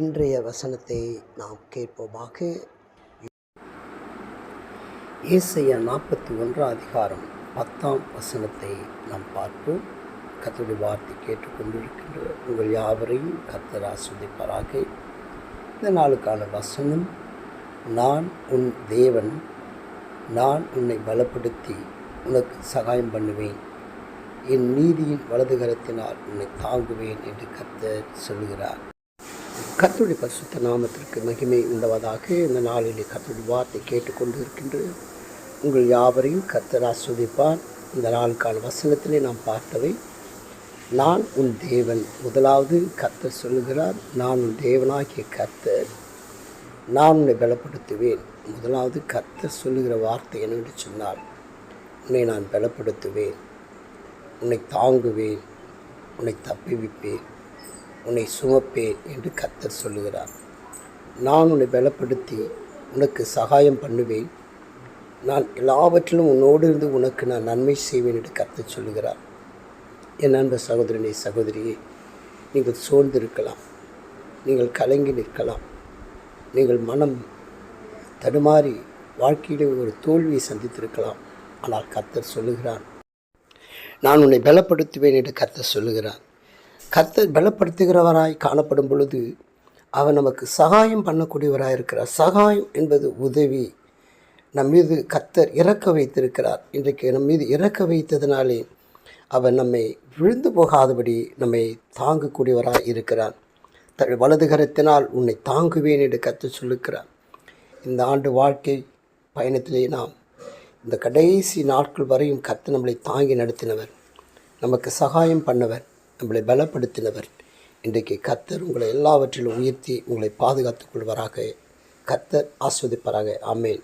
இன்றைய வசனத்தை நாம் கேட்போமாக. ஏசையா நாற்பத்தி ஒன்றாம் அதிகாரம் பத்தாம் வசனத்தை நாம் பார்ப்போம். கத்தருடைய வார்த்தை கேட்டுக்கொண்டிருக்கின்ற உங்கள் யாவரையும் கத்தர் ஆஸ்வதிப்பாராக இந்த நாளுக்கான வசனம் நான் உன் தேவன் நான் உன்னை பலப்படுத்தி உனக்கு சகாயம் பண்ணுவேன். என் நீதியின் வலதுகரத்தினால் உன்னை தாங்குவேன் என்று கர்த்தர் சொல்கிறார் கத்துடி பரிசுத்த நாமத்திற்கு மகிமை உண்டவதாக இந்த நாளிலே கத்துடி வார்த்தை கேட்டுக்கொண்டு இருக்கின்ற உங்கள் யாவரையும் கர்த்தர் ஆஸ்வதிப்பார். இந்த நாளுக்கான வசனத்திலே நாம் பார்த்தவை நான் உன் தேவன். முதலாவது கத்தர் சொல்லுகிறார் நான் உன் தேவனாகிய கர்த்தர். நான் உன்னை பலப்படுத்துவேன். முதலாவது கத்தர் சொல்லுகிற வார்த்தை என்னென்று சொன்னால் உன்னை நான் பலப்படுத்துவேன். உன்னை தாங்குவேன். உன்னை தப்பிவிப்பேன். உன்னை சுமப்பேன் என்று கத்தர் சொல்லுகிறார். நான் உன்னை பலப்படுத்தி உனக்கு சகாயம் பண்ணுவேன். நான் எல்லாவற்றிலும் உன்னோடு இருந்து உனக்கு நான் நன்மை செய்வேன் என்று கத்தர் சொல்லுகிறார். என் அன்ப சகோதரனே சகோதரியே நீங்கள் சோர்ந்திருக்கலாம். நீங்கள் கலங்கி நிற்கலாம். நீங்கள் மனம் தடுமாறி வாழ்க்கையிலே ஒரு தோல்வியை சந்தித்திருக்கலாம். ஆனால் கத்தர் சொல்லுகிறான் நான் உன்னை பலப்படுத்துவேன் என்று கத்தர் சொல்லுகிறான் கர்த்தர் பலப்படுத்துகிறவராய் காணப்படும் பொழுது அவர் நமக்கு சகாயம் பண்ணக்கூடியவராக இருக்கிறார். சகாயம் என்பது உதவி. நம் மீது கத்தர் இறக்க வைத்திருக்கிறார். இன்றைக்கு நம் மீது இறக்க வைத்ததினாலே அவர் நம்மை விழுந்து போகாதபடி நம்மை தாங்கக்கூடியவராக இருக்கிறார். தன் வலதுகரத்தினால் உன்னை தாங்குவேன் என்று கர்த்தர் சொல்லுக்கிறார் இந்த ஆண்டு வாழ்க்கை பயணத்திலே நாம் இந்த கடைசி நாட்கள் வரையும் கத்து நம்மளை தாங்கி நடத்தினவர். நமக்கு சகாயம் பண்ணவர். நம்மளை பலப்படுத்தினவர். இன்றைக்கு கர்த்தர் உங்களை எல்லாவற்றிலும் உயர்த்தி உங்களை பாதுகாத்துக் கொள்வராக. கர்த்தர் ஆஸ்வதிப்பாராக. ஆமேன்.